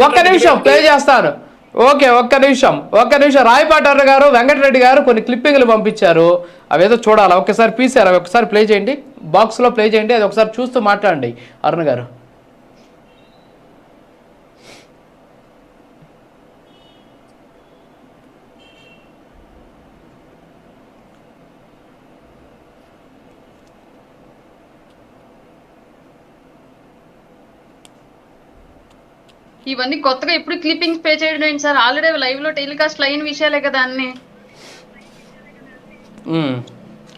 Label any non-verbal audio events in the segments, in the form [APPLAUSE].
ఒక్క నిమిషం ప్లే చేస్తాను. ఓకే ఒక్క నిమిషం ఒక్క నిమిషం. రాయపాటి గారు వెంకటరెడ్డి గారు కొన్ని క్లిప్పింగ్లు పంపించారు. అవేదో చూడాలి? ఒక్కసారి పీసారు అవి ఒకసారి ప్లే చేయండి. బాక్స్లో ప్లే చేయండి. అది ఒకసారి చూస్తూ మాట్లాడండి. అరుణ్ గారు. ఇవన్నీ కొత్తగా ఇప్పుడు క్లిప్పింగ్స్ పే చేయడం ఏంటి సార్? ఆల్రెడీ లైవ్లో టెలికాస్ట్ అయిన విషయాలే కదా అన్ని.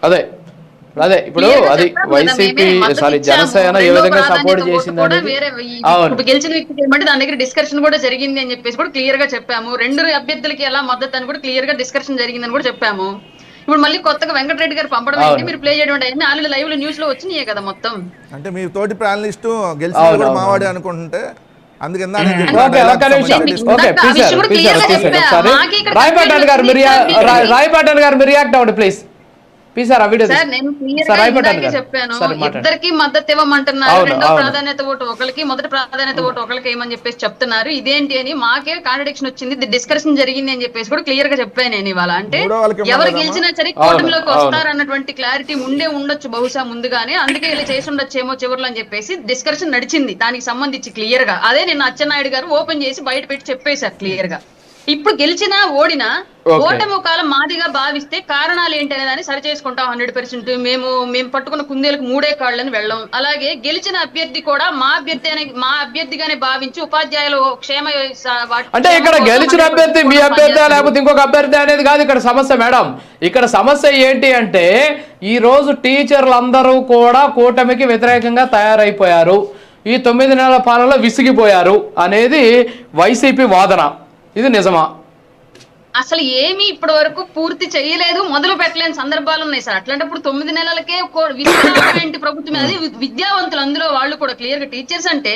అదే. అదే ఇప్పుడు అది వైసీపీ సారీ. జనసేన ఏ విధంగా సపోర్ట్ చేసింది ఇప్పుడు గెలిచిన వ్యక్తికి ఏమంటే దాని దగ్గర డిస్కషన్ కూడా జరిగింది అని చెప్పేసి కూడా క్లియర్గా చెప్పాము. రెండు అభ్యర్థులకి ఎలా మద్దతు అని కూడా క్లియర్గా డిస్కషన్ జరిగిందని కూడా చెప్పాము. ఇప్పుడు మళ్ళీ కొత్తగా వెంకటరెడ్డి గారు పంపడం ఏంటి. మీరు ప్లే చేయడం ఏంటి ఆల్రెడీ లైవ్లో న్యూస్లో వచ్చినాయే కదా మొత్తం. అంటే మీ తోటి ప్యానలిస్టు గెలిచిన కూడా మావాడే. అనుకుంటుంటే అందుకే ఇందాక నేను ఓకే చెప్పిన ఒక్క dialogue నిమిషం. సంబంధించి ఇందాక ఓకే ఆ విషయం పీసారు కూడా పీసారు clear గా పీసారు చెప్పా. ఒకసారి మాకు ఇక్కడ రాయపాటి గారు మీరు conflict ఉంది. రా- రాయపాటి గారు మీరు రియాక్ట్ అవ్వండి ప్లీజ్ పీసారు ఆ వీడియో సార్ నేను చెప్పాను ఇద్దరికి మద్దతు ఇవ్వమంటున్నారు. రెండో. ప్రాధాన్యత ఓటు ఒకరికి మొదటి ప్రాధాన్యత ఓటు ఒకరికి ఏమని చెప్పేసి చెప్తున్నారు. ఇదేంటి అని మాకే కాంట్రడిక్షన్ వచ్చింది. డిస్కషన్ జరిగింది అని చెప్పేసి కూడా క్లియర్గా చెప్పాను నేను ఇవాళ. అంటే ఎవరు? గెలిచినా సరే కూటమిలోకి. వస్తారన్నటువంటి క్లారిటీ ఉండే ఉండొచ్చు బహుశా ముందుగానే. అందుకే ఇలా చేసి ఉండొచ్చేమో చివరిలో అని చెప్పేసి డిస్కషన్ నడిచింది. దానికి సంబంధించి క్లియర్గా. అదే నిన్న అచ్చెన్నాయుడు గారు ఓపెన్ చేసి బయట పెట్టి చెప్పేశారు క్లియర్గా. ఇప్పుడు గెలిచినా ఓడినా. ఓటమి కాలం మాదిగా భావిస్తే కారణాలు ఏంటి అనే దాన్ని సరి చేసుకుంటాం హండ్రెడ్ పర్సెంట్ మేము మేము పట్టుకున్న కుందేలకు మూడే కాళ్ళని వెళ్ళం అలాగే గెలిచిన అభ్యర్థి కూడా మా అభ్యర్థి అనే మా అభ్యర్థిగానే భావించి ఉపాధ్యాయులు క్షేమ అంటే ఇక్కడ గెలిచిన 100% అభ్యర్థి మీ అభ్యర్థి. లేకపోతే ఇంకొక అభ్యర్థి అనేది కాదు ఇక్కడ సమస్య మేడం ఇక్కడ సమస్య ఏంటి అంటే ఈ రోజు టీచర్లు అందరూ కూడా కూటమికి వ్యతిరేకంగా తయారైపోయారు ఈ తొమ్మిది నెలల పాలనలో విసిగిపోయారు అనేది వైసీపీ వాదన ఇది నిజమా? అసలు ఏమీ ఇప్పటి వరకు పూర్తి చేయలేదు మొదలు పెట్టలేని సందర్భాలు ఉన్నాయి సార్. అట్లాంటప్పుడు తొమ్మిది నెలలకే కో- ఏంటి ప్రభుత్వం అది విద్యావంతులు అందులో వాళ్ళు కూడా క్లియర్గా టీచర్స్ అంటే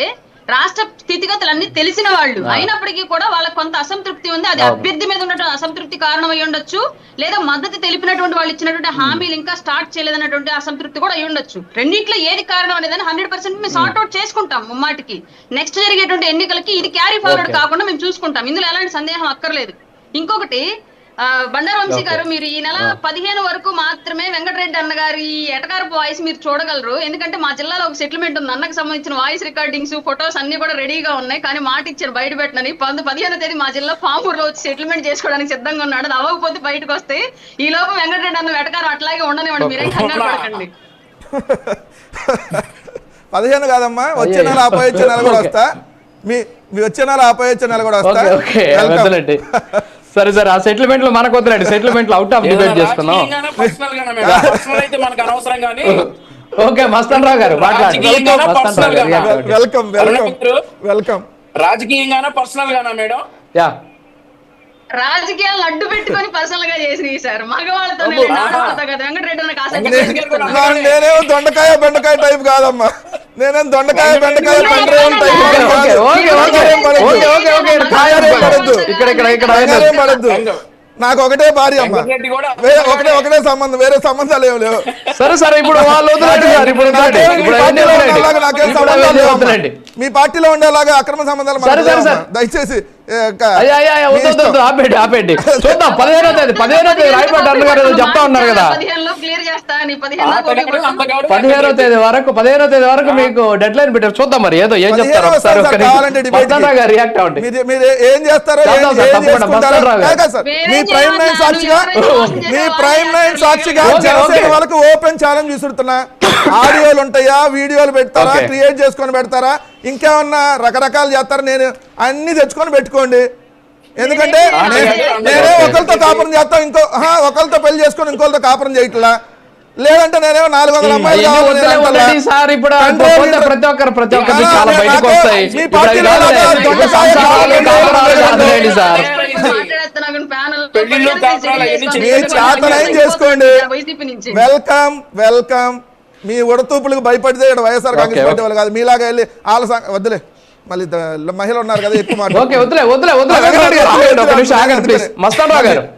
రాష్ట్ర స్థితిగతులు అన్ని తెలిసిన వాళ్ళు. అయినప్పటికీ కూడా వాళ్ళకి కొంత అసంతృప్తి ఉంది. అది. అభ్యర్థి మీద ఉన్నటువంటి అసంతృప్తి కారణం అయి ఉండొచ్చు. లేదా మద్దతు తెలిపినటువంటి వాళ్ళు ఇచ్చినటువంటి హామీలు ఇంకా స్టార్ట్ చేయలేదన్నటువంటి అసంతృప్తి కూడా అయి ఉండొచ్చు. రెండిట్లో ఏది కారణం అనేది హండ్రెడ్ పర్సెంట్ మేము సార్ట్ అవుట్ చేసుకుంటాం ముమ్మాటికి. నెక్స్ట్ జరిగేటువంటి ఎన్నికలకి ఇది క్యారీ ఫార్వర్డ్. కాకుండా మేము చూసుకుంటాం. ఇందులో ఎలాంటి సందేహం అక్కర్లేదు. ఇంకొకటి ఆ, బండారు వంశీ గారు మీరు ఈ నెల పదిహేను వరకు మాత్రమే వెంకటరెడ్డి అన్న గారి ఈ ఎటకారపు వాయిస్ మీరు చూడగలరు. ఎందుకంటే మా జిల్లాలో ఒక సెటిల్మెంట్ ఉంది. అన్నకు సంబంధించిన వాయిస్ రికార్డింగ్స్ ఫొటోస్ అన్ని కూడా రెడీగా ఉన్నాయి. కానీ మాట ఇచ్చారు బయట పెట్టనని. పదిహేనో తేదీ మా జిల్లా పామూరులో వచ్చి సెటిల్మెంట్ చేసుకోవడానికి సిద్ధంగా ఉన్నాడు. అది అవ్వకపోతే బయటకు వస్తే ఈ లోపు వెంకటరెడ్డి అన్న వెటకారం అట్లాగే ఉండనివ్వండి. మీరేం కంగారు పడకండి. పదిహేను కాదమ్మా. వచ్చే నెల ఆపై వచ్చే నెల కూడా వస్తా. మీ మీ వచ్చే నెల ఆపై వచ్చే నెల కూడా వస్తా. సరే సరే ఆ సెటిల్మెంట్లో మనకు వద్దులేండి. సెటిల్మెంట్లో అవుట్ ఆఫ్ డిబేట్ చేసుకున్నాం పర్సనల్ గానే మేడం? పర్సనల్ అయితే మనకు అనవసరం కానీ ఓకే మస్తాన్ రావు గారు రాజకీయంగానా. Welcome welcome. వెల్కమ్ పర్సనల్ గానా? మేడం? యా రాజకీయాలను అడ్డు పెట్టుకొని పర్సనల్గా చేసినవి సార్. మగవాళ్ళతో నేనేం దొండకాయ బెండకాయ టైప్ కాదమ్మా. నేనేం దొండకాయ బెండకాయ టైప్ పడద్దు. ఇక్కడ ఇక్కడ పడద్దు నాకు ఒకటే భార్య అమ్మ. ఒకటే ఒకటే సంబంధం వేరే సంబంధాలు ఏం లేవు. సరే సరే ఇప్పుడు మీ పార్టీలో ఉండేలాగా అక్రమ సంబంధాలు మనకు సరే, సరే, లేవమ్మా. సరే. దయచేసి ఆపేయండి ఆపేయండి. చూద్దాం పదిహేనో తేదీ పదిహేనో తేదీ రాయపాటి అన్న గారు ఏదో చెప్తా ఉన్నారు కదా. పదిహేనులో క్లియర్ చేస్తా నీ పదిహేను తేదీ వరకు పదిహేనో తేదీ వరకు మీకు డెడ్ లైన్ పెట్టారు. చూద్దాం మరి ఏదో ఏం చెప్తారు ఒకసారి రియాక్ట్ అవ్వండి. మీరు మీరు ఏం చేస్తారో మీ ప్రైమ్ నైన్ సాక్షిగా మీ ప్రైమ్ నైన్ సాక్షిగా జనసేన. వాళ్ళకు ఓపెన్ ఛాలెంజ్ విసురుతున్నా [LAUGHS] ఆడియోలు ఉంటాయా వీడియోలు పెడతారా. క్రియేట్ చేసుకొని పెడతారా? ఇంకేమన్నా రకరకాలు చేస్తారా నేను అన్ని తెచ్చుకొని పెట్టుకోండి. ఎందుకంటే. నేనే ఒకరితో కాపురం చేస్తాం ఇంకో ఒకరితో పెళ్ళి చేసుకొని ఇంకోరితో కాపురం చేయట్లా? లేదంటే నేనేమో నాలుగు వందల అమ్మాయిలు. వద్దండి సార్ ఇప్పుడు ప్రతి ఒక్కరు ప్రతి చాలా బయటకు వస్తాయి. మీ చేసుకోండి. Welcome welcome. మీ ఉడతూపులకు భయపడితే ఇక్కడ వైఎస్ఆర్ కాంగ్రెస్ పార్టీ వాళ్ళు కాదు. మీలాగా వెళ్ళి వాళ్ళ వద్దులే. మళ్ళీ మహిళలు ఉన్నారు కదా ఎక్కువ ఓకే